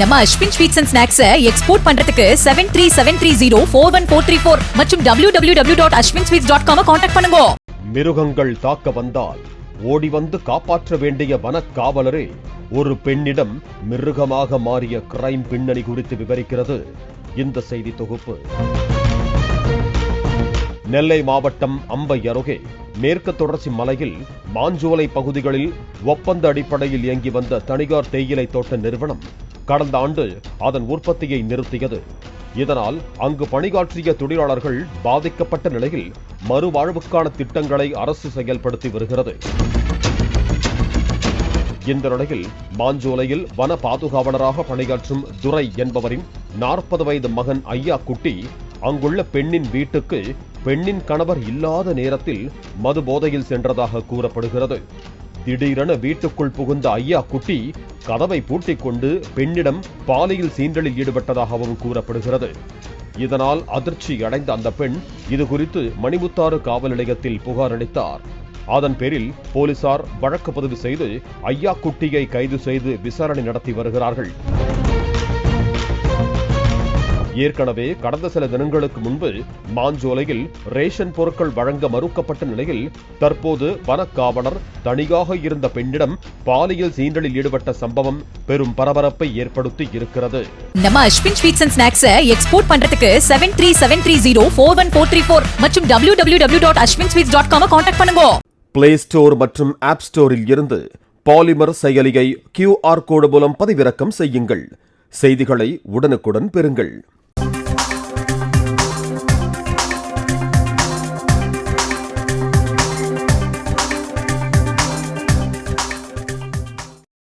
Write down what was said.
நம்ம Ashwin sweets and snacks export பண்றதுக்கு seven three seven three zero four one four three four மற்றும் W W W dot Ashwin sweets dot com contact பண்ணுங்க. மிருகங்கள் தாக்க வந்தால் ஓடி வந்து காப்பாற்ற வேண்டிய வனக்காவலரே ஒரு பெண்ணிடம் மிருகமாக மாறிய கிரைம் பின்னணி குறித்து விவரிக்கிறது இந்த செய்தி தொகுப்பு. நெல்லை மாவட்டம் அம்பை அருகே மேற்கு தொடர்ச்சி மலையில் மாஞ்சோலை பகுதிகளில் ஒப்பந்த அடிப்படையில் இயங்கி வந்த தனிகார் தேயிலை தோட்ட நிறுவனம் கடந்த ஆண்டு அதன் உற்பத்தியை நிறுத்தியது. இதனால் அங்கு பணியாற்றிய தொழிலாளர்கள் பாதிக்கப்பட்ட நிலையில் மறுவாழ்வுக்கான திட்டங்களை அரசு செயல்படுத்தி வருகிறது. இந்த நிலையில் மாஞ்சோலையில் வன பாதுகாவலராக பணியாற்றும் துரை என்பவரின் நாற்பது வயது மகன் ஐயா குட்டி அங்குள்ள பெண்ணின் வீட்டுக்கு பெண்ணின் கணவர் இல்லாத நேரத்தில் மது போதையில் சென்றதாக கூறப்படுகிறது. திடீரென வீட்டுக்குள் புகுந்த ஐயா குட்டி கதவை பூட்டிக் கொண்டு பெண்ணிடம் பாலியல் சீண்டலில் ஈடுபட்டதாகவும் கூறப்படுகிறது. இதனால் அதிர்ச்சி அடைந்த அந்த பெண் இது குறித்து மணிமுத்தாறு காவல் நிலையத்தில் புகார் அளித்தார். அதன் பேரில் போலீசார் வழக்கு பதிவு செய்து ஐயா குட்டியை கைது செய்து விசாரணை நடத்தி வருகிறார்கள். ஏற்கனவே கடந்த சில தினங்களுக்கு முன்பு மாஞ்சோலையில் ரேஷன் பொருட்கள் வழங்க மறுக்கப்பட்ட நிலையில் தற்போது வனக்காவலர் தனியாக இருந்த பெண்ணிடம் பாலியல் சீண்டலில் ஈடுபட்ட சம்பவம் பெரும் பரபரப்பை ஏற்படுத்தி இருக்கிறது. நம்ம Ashwin sweets and snacks export பண்றதுக்கு seven three seven three zero four one four three four மற்றும் W W W dot Ashwin sweets dot com contact பண்ணுங்க. பிளே ஸ்டோர் மற்றும் ஆப் ஸ்டோரில் இருந்து பாலிமர் செயலியை கியூஆர் கோடு மூலம் பதிவிறக்கம் செய்யுங்கள். செய்திகளை உடனுக்குடன் பெறுங்கள்.